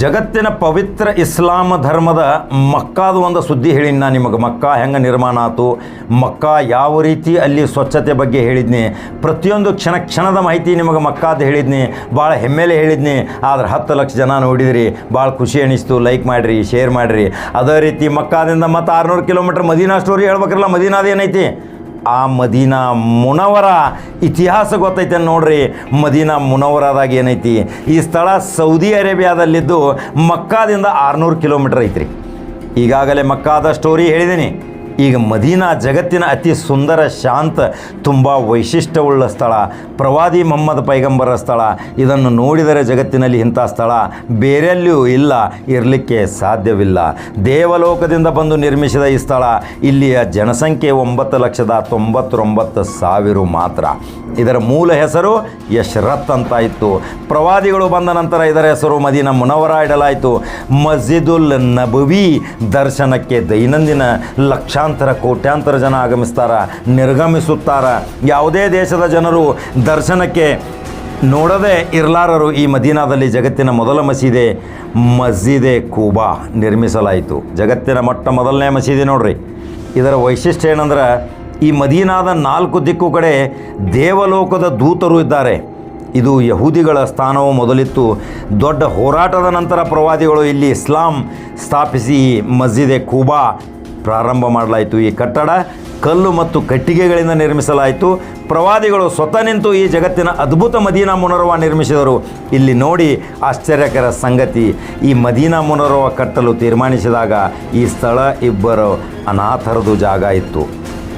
ಜಗತ್ತಿನ ಪವಿತ್ರ ಇಸ್ಲಾಂ ಧರ್ಮದ ಮಕ್ಕಾದ ಒಂದು ಸುದ್ದಿ ಹೇಳಿನಿ ನಾನು ನಿಮಗೆ. ಮಕ್ಕಾ ಹೆಂಗೆ ನಿರ್ಮಾಣ ಆತು? ಮಕ್ಕಾ ಯಾವ ರೀತಿ ಅಲ್ಲಿ ಸ್ವಚ್ಛತೆ ಬಗ್ಗೆ ಹೇಳಿದ್ನಿ? ಪ್ರತಿಯೊಂದು ಕ್ಷಣ ಕ್ಷಣದ ಮಾಹಿತಿ ನಿಮಗೆ ಮಕ್ಕಾದ ಹೇಳಿದ್ನಿ. ಭಾಳ ಹೆಮ್ಮೆಲೆ ಹೇಳಿದ್ನಿ. ಆದ್ರೆ ಹತ್ತು ಲಕ್ಷ ಜನ ನೋಡಿದ್ರಿ. ಭಾಳ ಖುಷಿ ಅನಿಸ್ತು. ಲೈಕ್ ಮಾಡಿರಿ ಶೇರ್ ಮಾಡಿರಿ. ಅದೇ ರೀತಿ ಮಕ್ಕಾದಿಂದ ಮತ್ತು ಆರುನೂರು ಕಿಲೋಮೀಟ್ರ್ ಮದೀನಾ ಸ್ಟೋರಿ ಹೇಳ್ಬೇಕಲ್ಲ ಮದೀನಾದ ಏನೈತಿ? ಆ ಮದೀನಾ ಮುನವರ ಇತಿಹಾಸ ಗೊತ್ತೈತೆ ನೋಡ್ರಿ. ಮದೀನಾ ಮುನವರದಾಗ ಏನೈತಿ? ಈ ಸ್ಥಳ ಸೌದಿ ಅರೇಬಿಯಾದಲ್ಲಿದ್ದು ಮಕ್ಕಾದಿಂದ ಆರುನೂರು ಕಿಲೋಮೀಟ್ರ್ ಐತ್ರಿ. ಈಗಾಗಲೇ ಮಕ್ಕಾದ ಸ್ಟೋರಿ ಹೇಳಿದ್ದೀನಿ ಈಗ ಮದೀನಾ ಜಗತ್ತಿನ ಅತಿ ಸುಂದರ, ಶಾಂತ, ತುಂಬ ವೈಶಿಷ್ಟ್ಯವುಳ್ಳ ಸ್ಥಳ. ಪ್ರವಾದಿ ಮೊಹಮ್ಮದ್ ಪೈಗಂಬರ ಸ್ಥಳ. ಇದನ್ನು ನೋಡಿದರೆ ಜಗತ್ತಿನಲ್ಲಿ ಇಂಥ ಸ್ಥಳ ಬೇರೆಲ್ಲಿಯೂ ಇಲ್ಲ, ಇರಲಿಕ್ಕೆ ಸಾಧ್ಯವಿಲ್ಲ. ದೇವಲೋಕದಿಂದ ಬಂದು ನಿರ್ಮಿಸಿದ ಈ ಸ್ಥಳ ಇಲ್ಲಿಯ ಜನಸಂಖ್ಯೆ ಒಂಬತ್ತು ಲಕ್ಷದ ತೊಂಬತ್ತೊಂಬತ್ತು ಸಾವಿರ ಮಾತ್ರ. ಇದರ ಮೂಲ ಹೆಸರು ಯಶ್ರತ್ ಅಂತ ಇತ್ತು. ಪ್ರವಾದಿಗಳು ಬಂದ ನಂತರ ಇದರ ಹೆಸರು ಮದೀನ ಮುನವರ ಇಡಲಾಯಿತು. ಮಸ್ಜಿದುಲ್ ನಬವಿ ದರ್ಶನಕ್ಕೆ ದೈನಂದಿನ ಲಕ್ಷಾಂತರ ಕೋಟ್ಯಾಂತರ ಜನ ಆಗಮಿಸ್ತಾರ, ನಿರ್ಗಮಿಸುತ್ತಾರ. ಯಾವುದೇ ದೇಶದ ಜನರು ದರ್ಶನಕ್ಕೆ ನೋಡದೆ ಇರಲಾರರು ಈ ಮದೀನಾದಲ್ಲಿ ಜಗತ್ತಿನ ಮೊದಲ ಮಸೀದೆ ಮಸೀದೆ ಕೂಬಾ ನಿರ್ಮಿಸಲಾಯಿತು. ಜಗತ್ತಿನ ಮೊಟ್ಟ ಮೊದಲನೇ ಮಸೀದಿ ನೋಡ್ರಿ. ಇದರ ವೈಶಿಷ್ಟ್ಯ ಏನಂದ್ರೆ, ಈ ಮದೀನಾದ ನಾಲ್ಕು ದಿಕ್ಕು ಕಡೆ ದೇವಲೋಕದ ದೂತರು ಇದ್ದಾರೆ. ಇದು ಯಹೂದಿಗಳ ಸ್ಥಾನವು ಮೊದಲಿತ್ತು. ದೊಡ್ಡ ಹೋರಾಟದ ನಂತರ ಪ್ರವಾದಿಗಳು ಇಲ್ಲಿ ಇಸ್ಲಾಂ ಸ್ಥಾಪಿಸಿ ಮಸ್ಜಿದೆ ಕೂಬಾ ಪ್ರಾರಂಭ ಮಾಡಲಾಯಿತು. ಈ ಕಟ್ಟಡ ಕಲ್ಲು ಮತ್ತು ಕಟ್ಟಿಗೆಗಳಿಂದ ನಿರ್ಮಿಸಲಾಯಿತು. ಪ್ರವಾದಿಗಳು ಸ್ವತಃ ನಿಂತು ಈ ಜಗತ್ತಿನ ಅದ್ಭುತ ಮದೀನಾ ಮುನರವ ನಿರ್ಮಿಸಿದರು. ಇಲ್ಲಿ ನೋಡಿ ಆಶ್ಚರ್ಯಕರ ಸಂಗತಿ. ಈ ಮದೀನಾ ಮುನರವ ಕಟ್ಟಲು ತೀರ್ಮಾನಿಸಿದಾಗ ಈ ಸ್ಥಳ ಇಬ್ಬರು ಅನಾಥರದು ಜಾಗ ಇತ್ತು.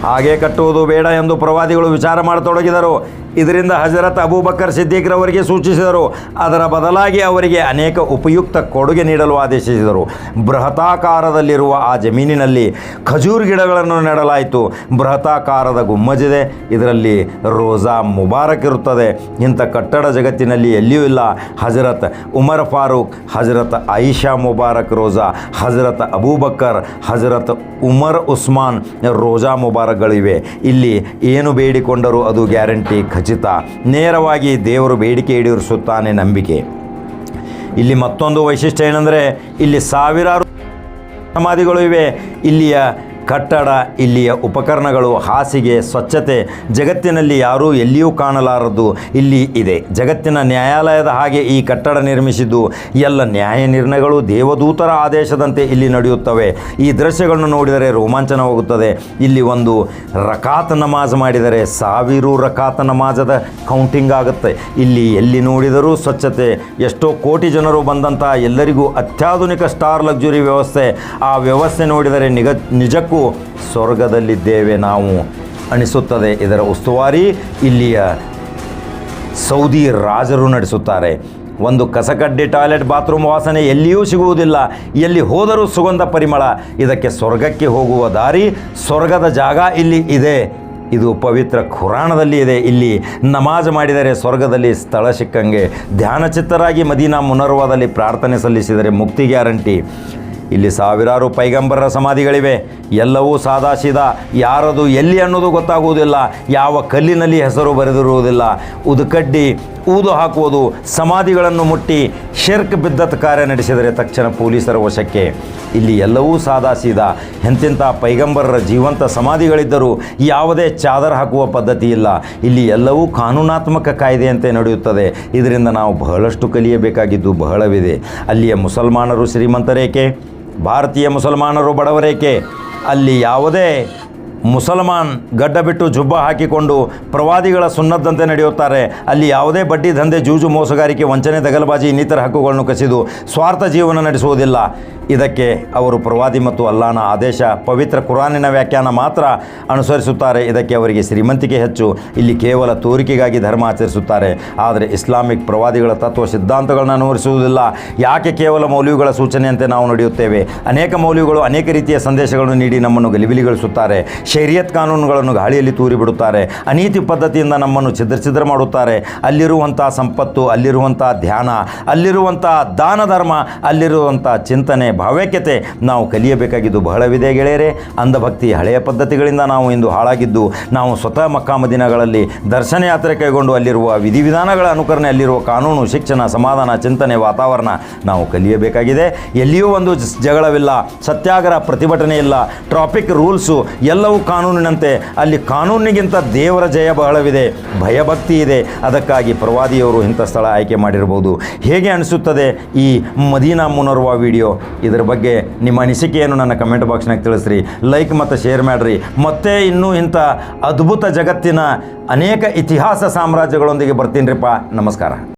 ಹಾಗೆ ಕಟ್ಟುವುದು ಬೇಡ ಎಂದು ಪ್ರವಾದಿಗಳು ವಿಚಾರ ಮಾಡತೊಡಗಿದರು. ಇದರಿಂದ ಹಜರತ್ ಅಬೂಬಕ್ಕರ್ ಸಿದ್ದೀಕ್ರವರಿಗೆ ಸೂಚಿಸಿದರು. ಅದರ ಬದಲಾಗಿ ಅವರಿಗೆ ಅನೇಕ ಉಪಯುಕ್ತ ಕೊಡುಗೆ ನೀಡಲು ಆದೇಶಿಸಿದರು. ಬೃಹತಾಕಾರದಲ್ಲಿರುವ ಆ ಜಮೀನಿನಲ್ಲಿ ಖಜೂರ್ ಗಿಡಗಳನ್ನು ನೆಡಲಾಯಿತು. ಬೃಹತಾಕಾರದ ಗುಮ್ಮಜಿದೆ. ಇದರಲ್ಲಿ ರೋಜಾ ಮುಬಾರಕ್ ಇರುತ್ತದೆ. ಇಂಥ ಕಟ್ಟಡ ಜಗತ್ತಿನಲ್ಲಿ ಎಲ್ಲಿಯೂ ಇಲ್ಲ. ಹಜರತ್ ಉಮರ್ ಫಾರೂಕ್, ಹಜರತ್ ಆಯಿಷಾ ಮುಬಾರಕ್ ರೋಜಾ, ಹಜರತ್ ಅಬೂಬಕ್ಕರ್ ಹಜರತ್ ಉಮರ್ ಉಸ್ಮಾನ್ ರೋಜಾ ಮುಬಾರಕ್ಗಳಿವೆ ಇಲ್ಲಿ ಏನು ಬೇಡಿಕೊಂಡರೂ ಅದು ಗ್ಯಾರಂಟಿ ಖಚಿತ. ನೇರವಾಗಿ ದೇವರು ಬೇಡಿಕೆ ಈಡೇರಿಸುತ್ತಾನೆ ನಂಬಿಕೆ. ಇಲ್ಲಿ ಮತ್ತೊಂದು ವೈಶಿಷ್ಟ್ಯ ಏನಂದರೆ, ಇಲ್ಲಿ ಸಾವಿರಾರು ಸಮಾಧಿಗಳು ಇವೆ. ಇಲ್ಲಿಯ ಕಟ್ಟಡ, ಇಲ್ಲಿಯ ಉಪಕರಣಗಳು, ಹಾಸಿಗೆ, ಸ್ವಚ್ಛತೆ, ಜಗತ್ತಿನಲ್ಲಿ ಯಾರೂ ಎಲ್ಲಿಯೂ ಕಾಣಲಾರದು ಇಲ್ಲಿ ಇದೆ. ಜಗತ್ತಿನ ನ್ಯಾಯಾಲಯದ ಹಾಗೆ ಈ ಕಟ್ಟಡ ನಿರ್ಮಿಸಿದ್ದು, ಎಲ್ಲ ನ್ಯಾಯ ನಿರ್ಣಯಗಳು ದೇವದೂತರ ಆದೇಶದಂತೆ ಇಲ್ಲಿ ನಡೆಯುತ್ತವೆ. ಈ ದೃಶ್ಯಗಳನ್ನು ನೋಡಿದರೆ ರೋಮಾಂಚನವಾಗುತ್ತದೆ. ಇಲ್ಲಿ ಒಂದು ರಕಾತ್ ನಮಾಜ್ ಮಾಡಿದರೆ ಸಾವಿರು ರಕಾತ್ ನಮಾಜದ ಕೌಂಟಿಂಗ್ ಆಗುತ್ತೆ. ಇಲ್ಲಿ ಎಲ್ಲಿ ನೋಡಿದರೂ ಸ್ವಚ್ಛತೆ. ಎಷ್ಟೋ ಕೋಟಿ ಜನರು ಬಂದಂಥ ಎಲ್ಲರಿಗೂ ಅತ್ಯಾಧುನಿಕ ಸ್ಟಾರ್ ಲಕ್ಸುರಿ ವ್ಯವಸ್ಥೆ. ಆ ವ್ಯವಸ್ಥೆ ನೋಡಿದರೆ ನಿಗ ನಿಜಕ್ಕೂ ಸ್ವರ್ಗದಲ್ಲಿದ್ದೇವೆ ನಾವು ಅನಿಸುತ್ತದೆ ಇದರ ಉಸ್ತುವಾರಿ ಇಲ್ಲಿಯ ಸೌದಿ ರಾಜರು ನಡೆಸುತ್ತಾರೆ. ಒಂದು ಕಸಕಡ್ಡಿ ಟಾಯ್ಲೆಟ್ ಬಾತ್ರೂಮ್ ವಾಸನೆ ಎಲ್ಲಿಯೂ ಸಿಗುವುದಿಲ್ಲ. ಎಲ್ಲಿ ಹೋದರೂ ಸುಗಂಧ ಪರಿಮಳ. ಇದಕ್ಕೆ ಸ್ವರ್ಗಕ್ಕೆ ಹೋಗುವ ದಾರಿ ಸ್ವರ್ಗದ ಜಾಗ ಇಲ್ಲಿ ಇದೆ. ಇದು ಪವಿತ್ರ ಖುರಾಣದಲ್ಲಿ ಇದೆ. ಇಲ್ಲಿ ನಮಾಜ್ ಮಾಡಿದರೆ ಸ್ವರ್ಗದಲ್ಲಿ ಸ್ಥಳ ಸಿಕ್ಕಂಗೆ. ಧ್ಯಾನಚಿತ್ತರಾಗಿ ಮದೀನಾ ಮುನರ್ವಾದಲ್ಲಿ ಪ್ರಾರ್ಥನೆ ಸಲ್ಲಿಸಿದರೆ ಮುಕ್ತಿ ಗ್ಯಾರಂಟಿ. ಇಲ್ಲಿ ಸಾವಿರಾರು ಪೈಗಂಬರರ ಸಮಾಧಿಗಳಿವೆ. ಎಲ್ಲವೂ ಸಾದಾಶೀದ ಯಾರದು ಎಲ್ಲಿ ಅನ್ನೋದು ಗೊತ್ತಾಗುವುದಿಲ್ಲ. ಯಾವ ಕಲ್ಲಿನಲ್ಲಿ ಹೆಸರು ಬರೆದಿರುವುದಿಲ್ಲ. ಉದುಕಡ್ಡಿ ಊದು ಹಾಕುವುದು, ಸಮಾಧಿಗಳನ್ನು ಮುಟ್ಟಿ ಶೆರ್ಕ್ ಬಿದ್ದತ್ ಕಾರ್ಯ ನಡೆಸಿದರೆ ತಕ್ಷಣ ಪೊಲೀಸರ ವಶಕ್ಕೆ. ಇಲ್ಲಿ ಎಲ್ಲವೂ ಸಾದಾಸೀದ. ಎಂತೆಂಥ ಪೈಗಂಬರರ ಜೀವಂತ ಸಮಾಧಿಗಳಿದ್ದರೂ ಯಾವುದೇ ಚಾದರ್ ಹಾಕುವ ಪದ್ಧತಿ ಇಲ್ಲ. ಇಲ್ಲಿ ಎಲ್ಲವೂ ಕಾನೂನಾತ್ಮಕ ಕಾಯ್ದೆಯಂತೆ ನಡೆಯುತ್ತದೆ. ಇದರಿಂದ ನಾವು ಬಹಳಷ್ಟು ಕಲಿಯಬೇಕಾಗಿದ್ದು ಬಹಳವಿದೆ. ಅಲ್ಲಿಯ ಮುಸಲ್ಮಾನರು ಶ್ರೀಮಂತರೇಕೆ? ಭಾರತೀಯ ಮುಸಲ್ಮಾನರು ಬಡವರೇಕೆ? ಅಲ್ಲಿ ಯಾವುದೇ ಮುಸಲ್ಮಾನ್ ಗಡ್ಡ ಬಿಟ್ಟು ಜುಬ್ಬ ಹಾಕಿಕೊಂಡು ಪ್ರವಾದಿಗಳ ಸುನ್ನದ್ದಂತೆ ನಡೆಯುತ್ತಾರೆ. ಅಲ್ಲಿ ಯಾವುದೇ ಬಡ್ಡಿ ದಂಧೆ, ಜೂಜು ಮೋಸಗಾರಿಕೆ, ವಂಚನೆ, ದಗಲಬಾಜಿ ಇನ್ನಿತರ ಹಕ್ಕುಗಳನ್ನು ಕಸಿದು ಸ್ವಾರ್ಥ ಜೀವನ ನಡೆಸುವುದಿಲ್ಲ. ಇದಕ್ಕೆ ಅವರು ಪ್ರವಾದಿ ಮತ್ತು ಅಲ್ಲಾನ ಆದೇಶ, ಪವಿತ್ರ ಕುರಾನಿನ ವ್ಯಾಖ್ಯಾನ ಮಾತ್ರ ಅನುಸರಿಸುತ್ತಾರೆ. ಇದಕ್ಕೆ ಅವರಿಗೆ ಶ್ರೀಮಂತಿಕೆ ಹೆಚ್ಚು. ಇಲ್ಲಿ ಕೇವಲ ತೋರಿಕೆಗಾಗಿ ಧರ್ಮ ಆಚರಿಸುತ್ತಾರೆ. ಆದರೆ ಇಸ್ಲಾಮಿಕ್ ಪ್ರವಾದಿಗಳ ತತ್ವ ಸಿದ್ಧಾಂತಗಳನ್ನು ಅನುಸರಿಸುವುದಿಲ್ಲ. ಯಾಕೆ ಕೇವಲ ಮೌಲ್ಯಗಳ ಸೂಚನೆಯಂತೆ ನಾವು ನಡೆಯುತ್ತೇವೆ? ಅನೇಕ ಮೌಲ್ಯಗಳು ಅನೇಕ ರೀತಿಯ ಸಂದೇಶಗಳನ್ನು ನೀಡಿ ನಮ್ಮನ್ನು ಗಲಿಬಿಲಿಗೊಳಿಸುತ್ತಾರೆ. ಶರೀಯತ್ ಕಾನೂನುಗಳನ್ನು ಗಾಳಿಯಲ್ಲಿ ತೂರಿ ಬಿಡುತ್ತಾರೆ ಅನೀತಿ ಪದ್ಧತಿಯಿಂದ ನಮ್ಮನ್ನು ಛಿದ್ರ ಮಾಡುತ್ತಾರೆ. ಅಲ್ಲಿರುವಂಥ ಸಂಪತ್ತು, ಅಲ್ಲಿರುವಂಥ ಧ್ಯಾನ, ಅಲ್ಲಿರುವಂಥ ದಾನ ಧರ್ಮ ಅಲ್ಲಿರುವಂಥ ಚಿಂತನೆ ಭಾವ್ಯಕ್ಯತೆ ನಾವು ಕಲಿಯಬೇಕಾಗಿದ್ದು ಬಹಳವಿದೆ ಗೆಳೆಯರೆ. ಅಂಧಭಕ್ತಿ ಹಳೆಯ ಪದ್ಧತಿಗಳಿಂದ ನಾವು ಇಂದು ಹಾಳಾಗಿದ್ದು, ನಾವು ಸ್ವತಃ ಮಕ್ಕಾಮದಿನಗಳಲ್ಲಿ ದರ್ಶನ ಯಾತ್ರೆ ಕೈಗೊಂಡು ಅಲ್ಲಿರುವ ವಿಧಿವಿಧಾನಗಳ ಅನುಕರಣೆ, ಅಲ್ಲಿರುವ ಕಾನೂನು, ಶಿಕ್ಷಣ, ಸಮಾಧಾನ, ಚಿಂತನೆ, ವಾತಾವರಣ ನಾವು ಕಲಿಯಬೇಕಾಗಿದೆ. ಎಲ್ಲಿಯೂ ಒಂದು ಜಗಳವಿಲ್ಲ, ಸತ್ಯಾಗ್ರಹ ಪ್ರತಿಭಟನೆ ಇಲ್ಲ ಟ್ರಾಫಿಕ್ ರೂಲ್ಸು ಎಲ್ಲವೂ ಕಾನೂನಿನಂತೆ. ಅಲ್ಲಿ ಕಾನೂನಿಗಿಂತ ದೇವರ ಜಯ ಬಹಳವಿದೆ, ಭಯಭಕ್ತಿ ಇದೆ. ಅದಕ್ಕಾಗಿ ಪ್ರವಾದಿಯವರು ಇಂಥ ಸ್ಥಳ ಆಯ್ಕೆ ಮಾಡಿರಬಹುದು ಹೇಗೆ ಅನಿಸುತ್ತದೆ ಈ ಮದೀನಾ ಮುನರ್ವಾ ವಿಡಿಯೋ? ಇದರ ಬಗ್ಗೆ ನಿಮ್ಮ ಅನಿಸಿಕೆಯನ್ನು ನನ್ನ ಕಮೆಂಟ್ ಬಾಕ್ಸ್ನಾಗ ತಿಳಿಸ್ರಿ. ಲೈಕ್ ಮತ್ತು ಶೇರ್ ಮಾಡಿರಿ. ಮತ್ತೆ ಇನ್ನೂ ಇಂಥ ಅದ್ಭುತ ಜಗತ್ತಿನ ಅನೇಕ ಇತಿಹಾಸ ಸಾಮ್ರಾಜ್ಯಗಳೊಂದಿಗೆ ಬರ್ತೀನಿ ನಮಸ್ಕಾರ.